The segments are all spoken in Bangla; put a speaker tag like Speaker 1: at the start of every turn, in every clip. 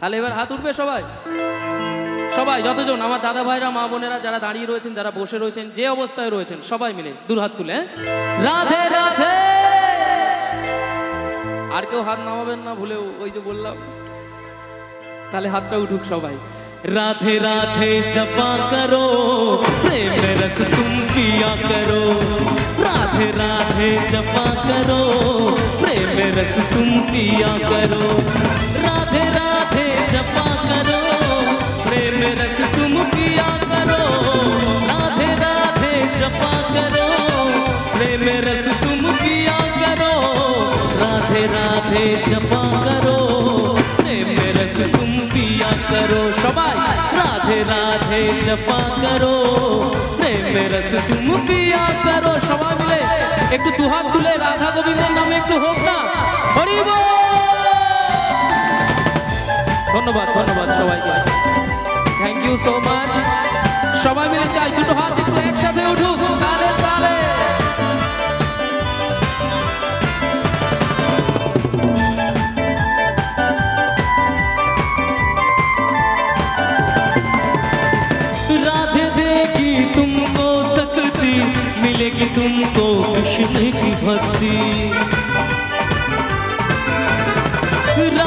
Speaker 1: তাহলে এবার হাত উঠবে সবাই। সবাই, যতজন, আমার দাদা ভাইরা, মা বোনেরা যারা দাঁড়িয়ে রয়েছেন, যারা বসে রয়েছেন, যে অবস্থায় রয়েছেন, সবাই মিলে দূর হাত তুলে। রাধে রাধে! আর কেউ হাত নামাবেন না, ভুলেও, ওই যে বললাম। তাহলে হাতটা উঠুক সবাই।
Speaker 2: রাধে রাধে, জপা করো প্রেম রস তুম পিয়া করো। রাধে রাধে, জপা করো রস তুম পিয়া করো। जपा करो प्रेम रस तुम पिया करो राधे राधे जपा करो प्रेम रस तुम पिया करो राधे राधे जपा करो प्रेम रस तुम पिया करो
Speaker 1: সবাই
Speaker 2: राधे राधे जपा करो प्रेम रस तुम पिया करो
Speaker 1: সবাই মিলে একটু দুহাত তুলে রাধা গোবিন্দের নামে একটু হোক না হরি বল! ধন্যবাদ ধন্যবাদ সবাইকে থ্যাংক ইউ সো মাচ সবাই মিলে চাই দুটো হাত একটু একসাথে উঠুক তালে তালে
Speaker 2: राधे देगी तुमको सकती मिलेगी तुमको कृष्ण की भक्ति राधे देगी तुमको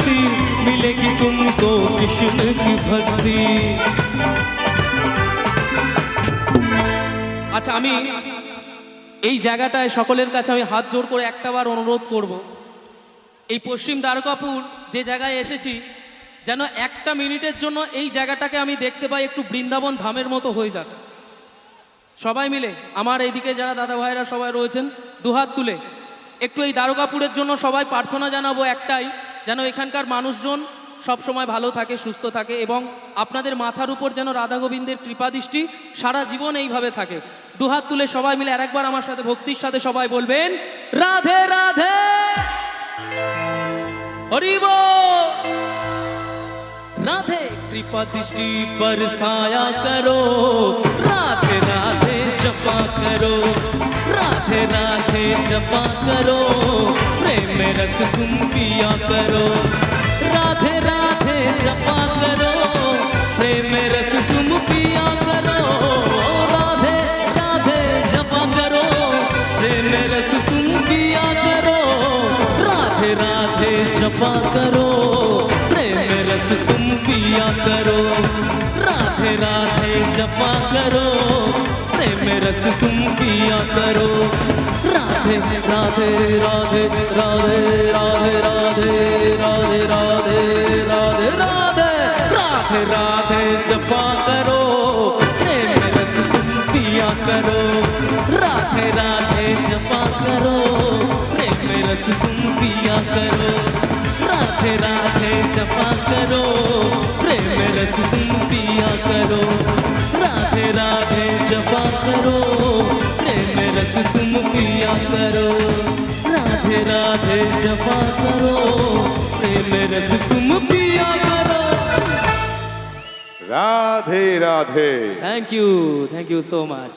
Speaker 2: सकती मिलेगी तुमको कृष्ण की भक्ति
Speaker 1: আচ্ছা আমি এই জায়গাটায় সকলের কাছে আমি হাত জোর করে একটাবার অনুরোধ করব এই পশ্চিম দ্বারকাপুর যে জায়গায় এসেছি যেন একটা মিনিটের জন্য এই জায়গাটাকে আমি দেখতে পাই একটু বৃন্দাবন ধামের মতো হয়ে যাক সবাই মিলে আমার এইদিকে যারা দাদা ভাইরা সবাই রয়েছেন দুহাত তুলে একটু এই দ্বারকাপুরের জন্য সবাই প্রার্থনা জানাবো একটাই যেন এখানকার মানুষজন সব সময় ভালো থাকে সুস্থ থাকে এবং আপনাদের মাথার উপর যেন রাধা গোবিন্দের কৃপাদৃষ্টি সারা জীবন এইভাবে থাকে দুহাত তুলে সবাই মিলে আরেকবার আমার সাথে ভক্তির সাথে সবাই বলবেন রাধে রাধে হরিব
Speaker 2: राधे कृपा दृष्टि बरसाया करो राधे राधे जपा करो राधे राधे जपा करो, प्रेम रस तुम पिया करो। राधे राधे जपा करो, प्रेम रस तुम पिया करो। राधे राधे जपा करो, प्रेम रस तुम पिया करो। राधे राधे जपा करो, प्रेम रस तुम पिया करो। राधे राधे जपा करो प्रेम रस तुम पिया करो राधे राधे राधे राधे राधे राधे राधे राधे राधे राधे राधे राधे जपा करो प्रेम रस तुम पिया करो राधे राधे जपा करो प्रेम रस तुम पिया करो राधे राधे जपा करो रस तुम पिया करो। राधे राधे जपा करो। प्रेम रस तुम पिया करो।
Speaker 3: Radhe Radhe.
Speaker 1: Thank you thank you so much